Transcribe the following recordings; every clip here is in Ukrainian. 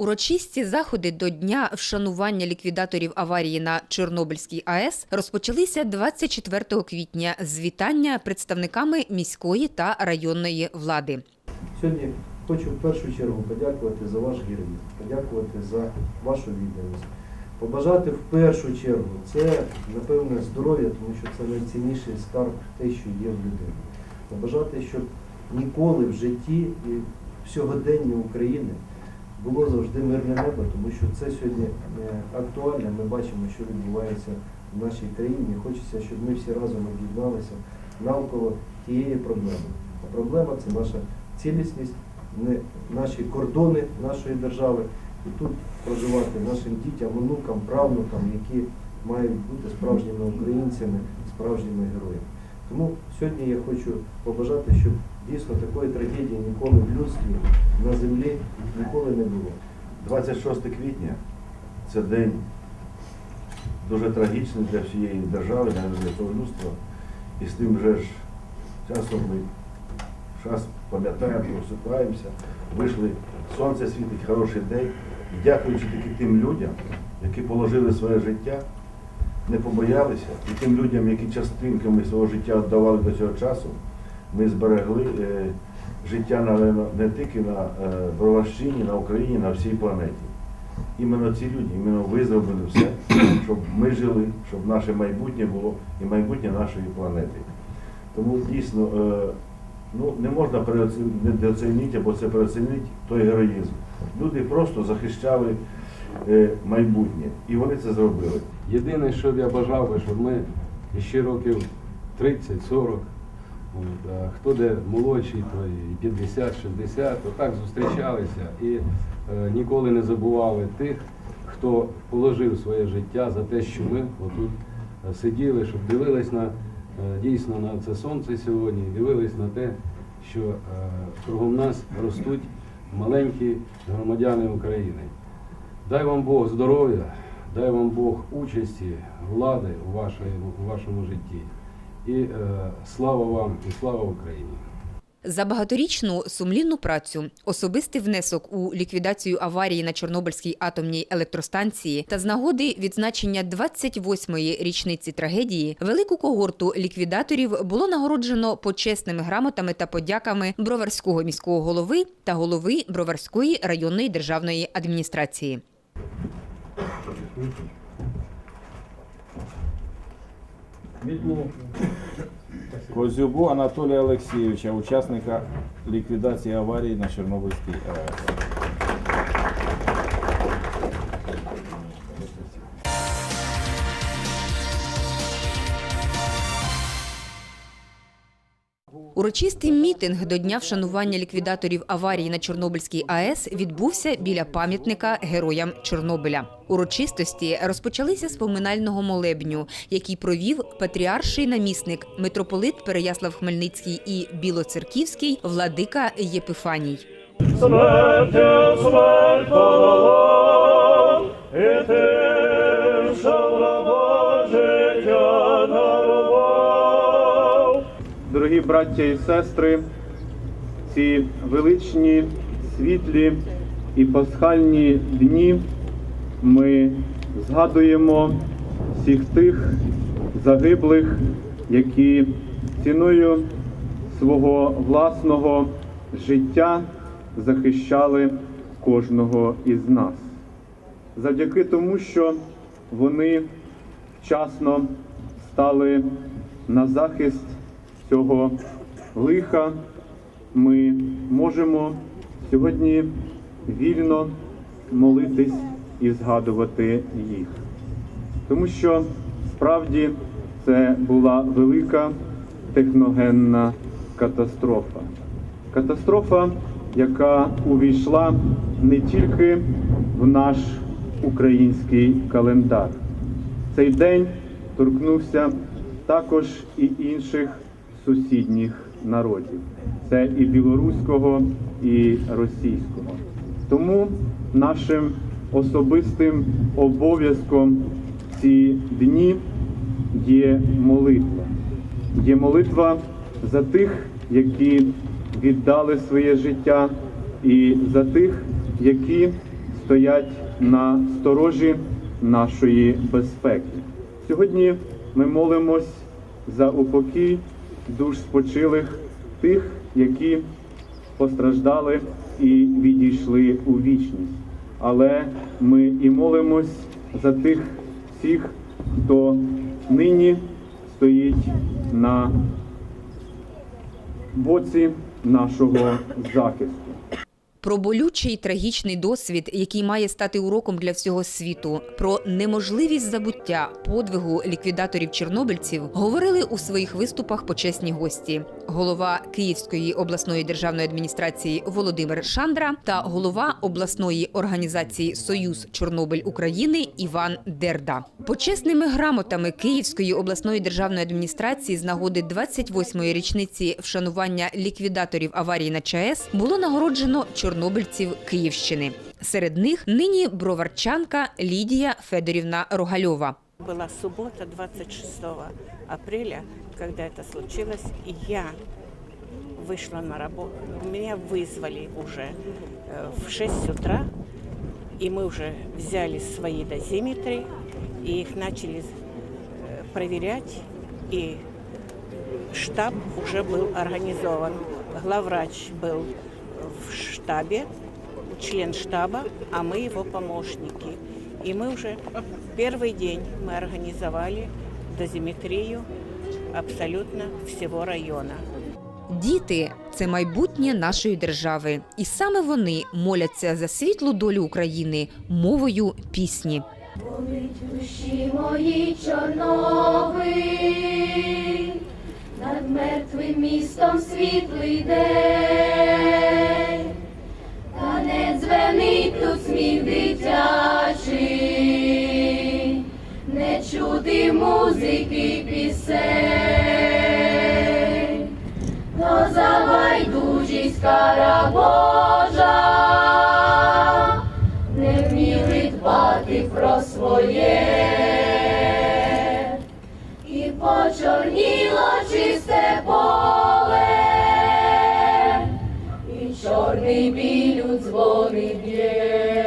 Урочисті заходи до дня вшанування ліквідаторів аварії на Чорнобильській АЕС розпочалися 24 квітня з вітання представниками міської та районної влади. Сьогодні хочу в першу чергу подякувати за ваш героїзм, подякувати за вашу відданість. Побажати в першу чергу це, напевне, здоров'я, тому що це найцінніший скарб, те, що є в людині. Побажати, щоб ніколи в житті і сьогоденні України було завжди мирне небо, тому що це сьогодні е, актуально. Ми бачимо, що відбувається в нашій країні. Хочеться, щоб ми всі разом об'єдналися навколо тієї проблеми. А проблема це наша цілісність, наші кордони нашої держави. І тут проживати нашим дітям, онукам, правнукам, які мають бути справжніми українцями, справжніми героями. Тому сьогодні я хочу побажати, щоб дійсно такої трагедії ніколи в людстві на землі ніколи не було. 26 квітня це день дуже трагічний для всієї держави, навіть для того людства. І з тим же ж часом ми час пам'ятаємо, просипаємося, вийшли, сонце світить, хороший день. І дякуючи таки тим людям, які положили своє життя, не побоялися, і тим людям, які частинками свого життя віддавали до цього часу, ми зберегли е, життя напевно, не тільки на е, Броварщині, на Україні, на всій планеті. Іменно ці люди, іменно ви зробили все, щоб ми жили, щоб наше майбутнє було і майбутнє нашої планети. Тому дійсно е, ну, не можна недооцінити або це переоцінити той героїзм. Люди просто захищали майбутнє, і вони це зробили. Єдине, що б я бажав би, щоб ми ще років 30-40, хто де молодший, то і 50-60, отак зустрічалися і е, ніколи не забували тих, хто положив своє життя за те, що ми отут е, сиділи, щоб дивились на е, дійсно на це сонце сьогодні, дивились на те, що е, кругом нас ростуть маленькі громадяни України. Дай вам Бог здоров'я, дай вам Бог участі, влади у вашому, у вашому житті. І е, слава вам і слава Україні! За багаторічну сумлінну працю, особистий внесок у ліквідацію аварії на Чорнобильській атомній електростанції та з нагоди відзначення 28-ї річниці трагедії велику когорту ліквідаторів було нагороджено почесними грамотами та подяками броварського міського голови та голови Броварської районної державної адміністрації. Козюбу Анатолія Олексійовича, учасника ліквідації аварії на Чорнобильській АЕС. Урочистий мітинг до дня вшанування ліквідаторів аварії на Чорнобильській АЕС відбувся біля пам'ятника героям Чорнобиля. Урочистості розпочалися з поминального молебню, який провів патріарший намісник митрополит Переяслав Хмельницький і Білоцерківський владика Єпифаній. Смерть тим, браття і сестри, ці величні, світлі і пасхальні дні ми згадуємо всіх тих загиблих, які ціною свого власного життя захищали кожного із нас. Завдяки тому, що вони вчасно стали на захист цього лиха, ми можемо сьогодні вільно молитись і згадувати їх. Тому що справді це була велика техногенна катастрофа. Катастрофа, яка увійшла не тільки в наш український календар. Цей день торкнувся також і інших сусідніх народів. Це і білоруського, і російського. Тому нашим особистим обов'язком ці дні є молитва. Є молитва за тих, які віддали своє життя, і за тих, які стоять на сторожі нашої безпеки. Сьогодні ми молимось за упокій душ спочилих тих, які постраждали і відійшли у вічність. Але ми і молимось за тих всіх, хто нині стоїть на боці нашого захисту. Про болючий трагічний досвід, який має стати уроком для всього світу, про неможливість забуття подвигу ліквідаторів чорнобильців говорили у своїх виступах почесні гості: голова Київської обласної державної адміністрації Володимир Шандра та голова обласної організації Союз Чорнобиль України Іван Дерда. Почесними грамотами Київської обласної державної адміністрації з нагоди 28-ї річниці вшанування ліквідаторів аварії на ЧАЕС було нагороджено чорнобильців Київщини. Серед них нині броварчанка Лідія Федорівна Рогальова. Была суббота 26 апреля, когда это случилось, и я вышла на работу. Меня вызвали уже э, в 6 утра, и мы уже взяли свои дозиметры, и их начали э, проверять, и штаб уже был организован. Главврач был в штабе, член штаба, а мы его помощники. И мы уже первый день мы организовали дозиметрию абсолютно всего района. Діти це майбутнє нашої держави, і саме вони моляться за світлу долю України мовою пісні. Душі мої Чорнобиль, над мертвим містом світлий день, Пісень, за кара Божа. Не вміли дбати про своє, і почорніло чисте поле, і чорний білю дзвони б'є.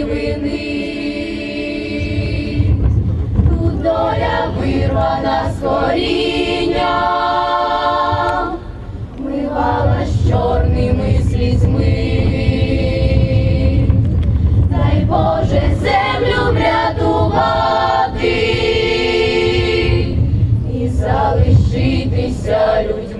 Вини. Тут доля вирвана з корінням, мивала з чорними слізьми. Дай Боже землю врятувати і залишитися людьми.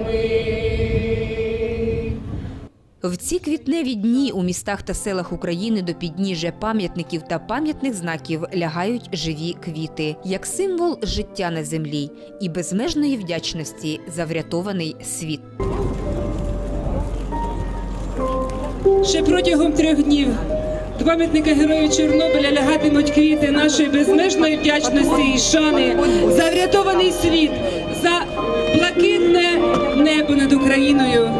В ці квітневі дні у містах та селах України до підніжжя пам'ятників та пам'ятних знаків лягають живі квіти, як символ життя на землі і безмежної вдячності за врятований світ. Ще протягом трьох днів до пам'ятника Героїв Чорнобиля лягатимуть квіти нашої безмежної вдячності і шани за врятований світ, за блакитне небо над Україною.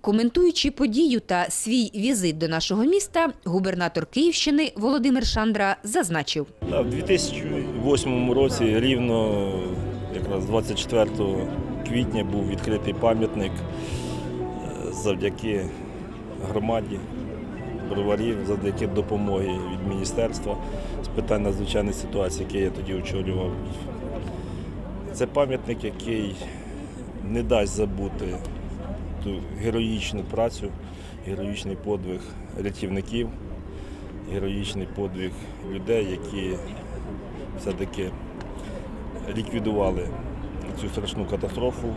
Коментуючи подію та свій візит до нашого міста, губернатор Київщини Володимир Шандра зазначив. В 2008 році, рівно якраз 24 квітня, був відкритий пам'ятник е, завдяки громаді броварів, завдяки допомоги від міністерства з питань надзвичайної ситуації, яке я тоді очолював. Це пам'ятник, який не дасть забути ту героїчну працю, героїчний подвиг рятівників, героїчний подвиг людей, які все-таки ліквідували цю страшну катастрофу,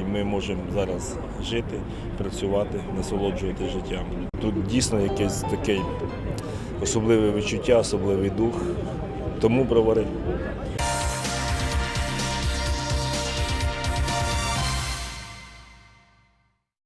і ми можемо зараз жити, працювати, насолоджувати життям. Тут дійсно якесь таке особливе відчуття, особливий дух. Тому бровари.